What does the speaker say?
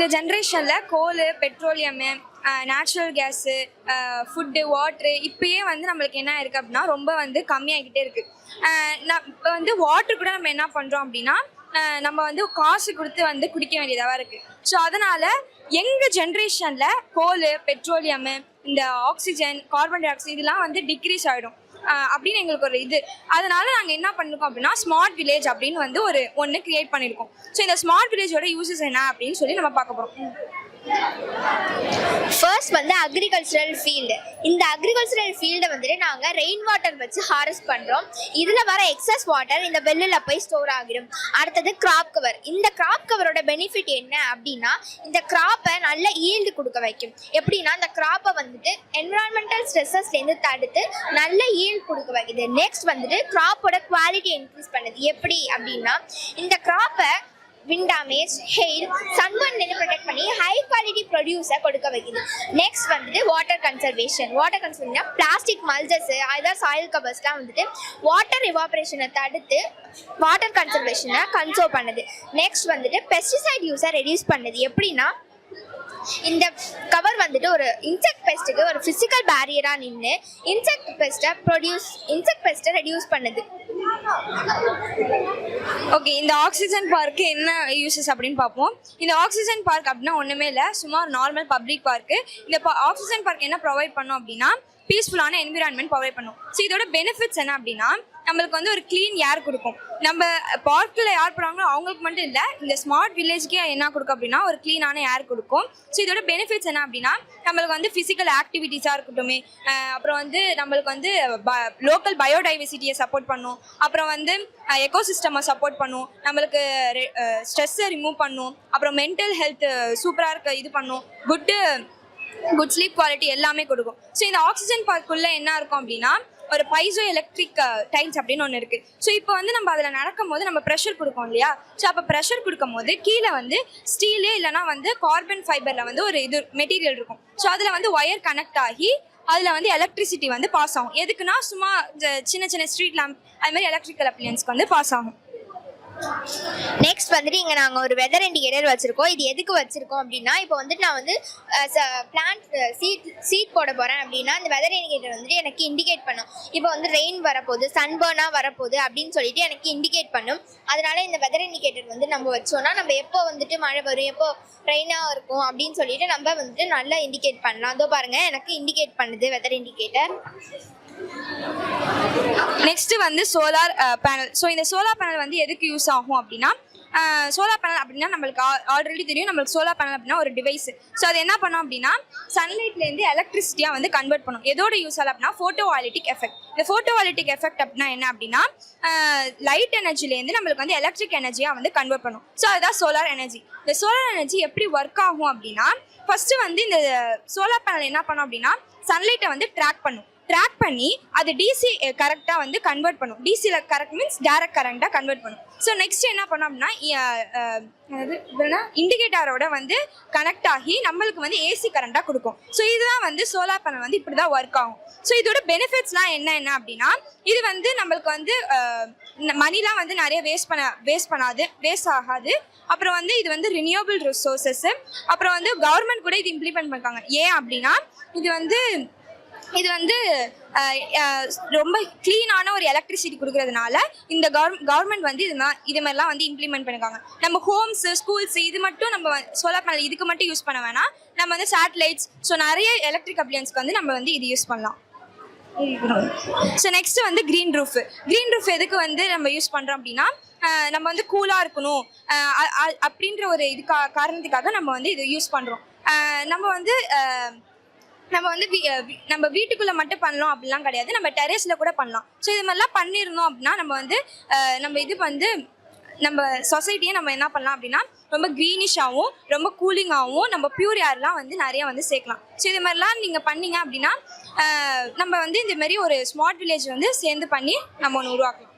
இந்த ஜென்ரேஷனில் coal petroleum natural gas food water இப்பயே வந்து நம்மளுக்கு என்ன இருக்குது அப்படின்னா ரொம்ப வந்து கம்மியாகிக்கிட்டே இருக்குது நான் இப்போ வந்து வாட்ரு கூட நம்ம என்ன பண்ணுறோம் அப்படின்னா நம்ம வந்து காசு கொடுத்து வந்து குடிக்க வேண்டியதாக இருக்குது ஸோ அதனால் எங்கள் ஜென்ரேஷனில் கோல் பெட்ரோலியமு இந்த ஆக்சிஜன் கார்பன் டை ஆக்சைடு இதெல்லாம் வந்து டிக்ரீஸ் ஆகிடும் அப்படின்னு எங்களுக்கு ஒரு இது. அதனால நாங்கள் என்ன பண்ணிருக்கோம் அப்படின்னா ஸ்மார்ட் வில்லேஜ் அப்படின்னு வந்து ஒரு ஒன்று கிரியேட் பண்ணியிருக்கோம் ஸோ இந்த ஸ்மார்ட் வில்லேஜோட யூசஸ் என்ன அப்படின்னு சொல்லி நம்ம பார்க்க போகிறோம் ஃபர்ஸ்ட் வந்து அக்ரிகல்ச்சரல் ஃபீல்டு இந்த அக்ரிகல்ச்சரல் ஃபீல்டை வந்துட்டு நாங்கள் ரெயின் வாட்டர் வச்சு ஹாரஸ்ட் பண்ணுறோம் இதில் வர எக்ஸஸ் வாட்டர் இந்த வெள்ளில் போய் ஸ்டோர் ஆகிடும். அடுத்தது கிராப் கவர் இந்த கிராப் கவரோட பெனிஃபிட் என்ன அப்படின்னா இந்த கிராப்பை நல்ல ஈல்டு கொடுக்க வைக்கும். எப்படின்னா இந்த கிராப்பை வந்துட்டு என்விரான்மெண்டல் ஸ்ட்ரெஸ்ஸஸ்லேருந்து தடுத்து நல்ல ஈல்டு கொடுக்க வைக்குது. நெக்ஸ்ட் வந்துட்டு கிராப்போட குவாலிட்டி இன்க்ரீஸ் பண்ணுது. எப்படி அப்படின்னா இந்த கிராப்பை விண்ட் டேமேஜ் ஹெயில் சன்பர்ன்லேருந்து ப்ரொடெக்ட் பண்ணி ஹை குவாலிட்டி ப்ரொடியூஸை கொடுக்க வைக்குது. நெக்ஸ்ட் வந்துட்டு வாட்டர் கன்சர்வேஷன் வாட்டர் கன்சர்வேஷன்னா பிளாஸ்டிக் மல்ஜஸ் அதான் சாயில் கவர்ஸ்லாம் வந்துட்டு வாட்டர் எவாபரேஷனை தடுத்து வாட்டர் கன்சர்வேஷனை கன்சர்வ் பண்ணுது. நெக்ஸ்ட் வந்துட்டு பெஸ்டிசைட் யூஸை ரெடியூஸ் பண்ணுது. எப்படின்னா இந்த கவர் வந்துட்டு ஒரு இன்செக்ட் பெஸ்ட்டுக்கு ஒரு ஃபிசிக்கல் பேரியராக நின்று இன்செக்ட் பெஸ்ட்டை ப்ரொடியூஸ் இன்செக்ட் பெஸ்ட்டை ரெடியூஸ் பண்ணுது. ஓகே இந்த ஆக்சிஜன் பார்க்கு என்ன யூசஸ் அப்படின்னு பார்ப்போம். இந்த ஆக்சிஜன் பார்க் அப்படின்னா ஒன்றுமே இல்லை சும்மா நார்மல் பப்ளிக் பார்க்கு இந்த ஆக்சிஜன் பார்க் என்ன ப்ரொவைட் பண்ணோம் அப்படின்னா பீஸ்ஃபுல்லான என்விரான்மெண்ட் ப்ரொவைட் பண்ணும். ஸோ இதோட பெனிஃபிட்ஸ் என்ன அப்படின்னா நம்மளுக்கு வந்து ஒரு க்ளீன் ஏர் கொடுக்கும். நம்ம பார்க்கில் யார் போகிறாங்களோ அவங்களுக்கு மட்டும் இல்லை இந்த ஸ்மார்ட் வில்லேஜ்க்கே என்ன கொடுக்கும் அப்படின்னா ஒரு க்ளீனான ஏர் கொடுக்கும். ஸோ இதோட பெனிஃபிட்ஸ் என்ன அப்படின்னா நம்மளுக்கு வந்து ஃபிசிக்கல் ஆக்டிவிட்டீஸாக இருக்கட்டும். அப்புறம் வந்து நம்மளுக்கு வந்து லோக்கல் பயோடைவர்சிட்டியை சப்போர்ட் பண்ணும். அப்புறம் வந்து எக்கோசிஸ்டமை சப்போர்ட் பண்ணும். நம்மளுக்கு ஸ்ட்ரெஸ்ஸை ரிமூவ் பண்ணும். அப்புறம் மென்டல் ஹெல்த் சூப்பராக இருக்க இது பண்ணும். குட்டு குட் ஸ்லீப் குவாலிட்டி எல்லாமே கொடுக்கும். ஸோ இந்த ஆக்சிஜன் பார்க்குள்ளே என்ன இருக்கும் அப்படின்னா ஒரு பைசோ எலக்ட்ரிக் டைல்ஸ் அப்படின்னு ஒன்று இருக்குது ஸோ இப்போ வந்து நம்ம அதில் நடக்கும் போது நம்ம ப்ரெஷர் கொடுக்கோம் இல்லையா? ஸோ அப்போ ப்ரெஷர் கொடுக்கும் போது கீழே வந்து ஸ்டீலு இல்லைனா வந்து கார்பன் ஃபைபரில் வந்து ஒரு இது மெட்டீரியல் இருக்கும். ஸோ அதில் வந்து ஒயர் கனெக்ட் ஆகி அதில் வந்து எலக்ட்ரிசிட்டி வந்து பாஸ் ஆகும். எதுக்குன்னா சும்மா இந்த சின்ன சின்ன ஸ்ட்ரீட் லேம்ப் அது மாதிரி எலக்ட்ரிக்கல் அப்ளியன்ஸ்க்கு வந்து பாஸ் ஆகும். நெக்ஸ்ட் வந்துட்டு இங்கே நாங்கள் ஒரு வெதர் இண்டிகேட்டர் வச்சுருக்கோம். இது எதுக்கு வச்சுருக்கோம் அப்படின்னா இப்போ வந்துட்டு நான் வந்து பிளான்ட் சீட் சீட் போட போகிறேன் அப்படின்னா அந்த வெதர் இண்டிகேட்டர் வந்துட்டு எனக்கு இண்டிகேட் பண்ணும். இப்போ வந்து ரெயின் வரப்போகுது சன்பர்னாக வரப்போகுது அப்படின்னு சொல்லிட்டு எனக்கு இண்டிகேட் பண்ணும். அதனால இந்த வெதர் இண்டிகேட்டர் வந்து நம்ம வச்சோம்னா நம்ம எப்போ வந்துட்டு மழை வரும் எப்போ ரெயினாக இருக்கும் அப்படின்னு சொல்லிட்டு நம்ம வந்துட்டு நல்லா இண்டிகேட் பண்ணலாம். அதோ பாருங்கள் எனக்கு இண்டிகேட் பண்ணுது வெதர் இண்டிகேட்டர் நெக்ஸ்ட் வந்து சோலார் பேனல் ஸோ இந்த சோலார் பேனல் வந்து எதுக்கு யூஸ் ஆகும் அப்படின்னா uh, சோலார் பேனல் அப்படின்னா நம்மளுக்கு ஆல்ரெடி தெரியும். நம்மளுக்கு சோலார் பேனல் அப்படின்னா ஒரு டிவைஸ் ஸோ அது என்ன பண்ணோம் அப்படின்னா சன்லைட்லேருந்து எலக்ட்ரிசிட்டியாக வந்து கன்வெர்ட் பண்ணும். எதோட யூஸ் ஆகல அப்படின்னா ஃபோட்டோவாலிட்டிக் எஃபெக்ட் இந்த ஃபோட்டோவாலிட்டிக் எஃபெக்ட் அப்படின்னா என்ன அப்படின்னா uh, லைட் எனர்ஜிலேருந்து நம்மளுக்கு வந்து எலக்ட்ரிக் எனர்ஜியாக வந்து கன்வெர்ட் பண்ணும். ஸோ அதுதான் சோலார் எனர்ஜி இந்த சோலார் எனர்ஜி எப்படி ஒர்க் ஆகும் அப்படின்னா ஃபஸ்ட்டு வந்து இந்த சோலார் பேனல் என்ன பண்ணும் அப்படின்னா சன்லைட்டை வந்து ட்ராக் பண்ணும். ட்ராக் பண்ணி அது டிசி கரெக்டாக வந்து கன்வெர்ட் பண்ணும். டிசியில் கரெக்ட் மீன்ஸ் டேரக்ட் கரண்ட்டாக கன்வெர்ட் பண்ணும். ஸோ நெக்ஸ்ட் என்ன பண்ணோம் அப்படின்னா இண்டிகேட்டரோட வந்து கனெக்ட் ஆகி நம்மளுக்கு வந்து ஏசி கரண்ட்டாக கொடுக்கும். ஸோ இதுதான் வந்து சோலார் பேனல் வந்து இப்படி தான் ஒர்க் ஆகும். ஸோ இதோட பெனிஃபிட்ஸ்லாம் என்ன என்ன அப்படின்னா இது வந்து நம்மளுக்கு வந்து மணிலாம் வந்து நிறைய வேஸ்ட் பண்ண வேஸ்ட் பண்ணாது வேஸ்ட் ஆகாது. அப்புறம் வந்து இது வந்து ரினியூவபிள் ரிசோர்ஸஸ் அப்புறம் வந்து கவர்மெண்ட் கூட இது இம்ப்ளிமெண்ட் பண்ணுறாங்க ஏன் அப்படின்னா இது வந்து இது வந்து ரொம்ப க்ளீனான ஒரு எலக்ட்ரிசிட்டி கொடுக்கறதுனால இந்த கவர் கவர்மெண்ட் வந்து இது இது மாதிரிலாம் வந்து இம்ப்ளிமெண்ட் பண்ணிருக்காங்க. நம்ம ஹோம்ஸ் ஸ்கூல்ஸ் இது மட்டும் நம்ம சோலார் பேனல் இதுக்கு மட்டும் யூஸ் பண்ண வேணாம். நம்ம வந்து சேட்டலைட்ஸ் ஸோ நிறைய எலக்ட்ரிக் அப்ளியன்ஸ்க்கு வந்து நம்ம வந்து இது யூஸ் பண்ணலாம். ஸோ நெக்ஸ்ட் வந்து க்ரீன் ரூஃப் க்ரீன் ரூஃப் எதுக்கு வந்து நம்ம யூஸ் பண்ணுறோம் அப்படின்னா நம்ம வந்து கூலாக இருக்கணும். அ- அப்படின்ற ஒரு இது காரணத்துக்காக நம்ம வந்து இது யூஸ் பண்ணுறோம் நம்ம வந்து நம்ம வந்து வீ- நம்ம வீட்டுக்குள்ளே மட்டும் பண்ணலாம் அப்படிலாம் கிடையாது. நம்ம டெரேஸில் கூட பண்ணலாம். ஸோ இது மாதிரிலாம் பண்ணியிருந்தோம் அப்படின்னா நம்ம வந்து நம்ம இது வந்து நம்ம சொசைட்டியை நம்ம என்ன பண்ணலாம் அப்படின்னா ரொம்ப க்ரீனிஷாகவும் ரொம்ப கூலிங்காகவும் நம்ம பியூர் ஏர்லாம் வந்து நிறைய வந்து சேர்க்கலாம். ஸோ இது மாதிரிலாம் நீங்கள் பண்ணீங்க அப்படின்னா நம்ம வந்து இந்த மாதிரி ஒரு ஸ்மார்ட் வில்லேஜ் வந்து சேர்ந்து பண்ணி நம்ம ஒன்று உருவாக்கலாம்.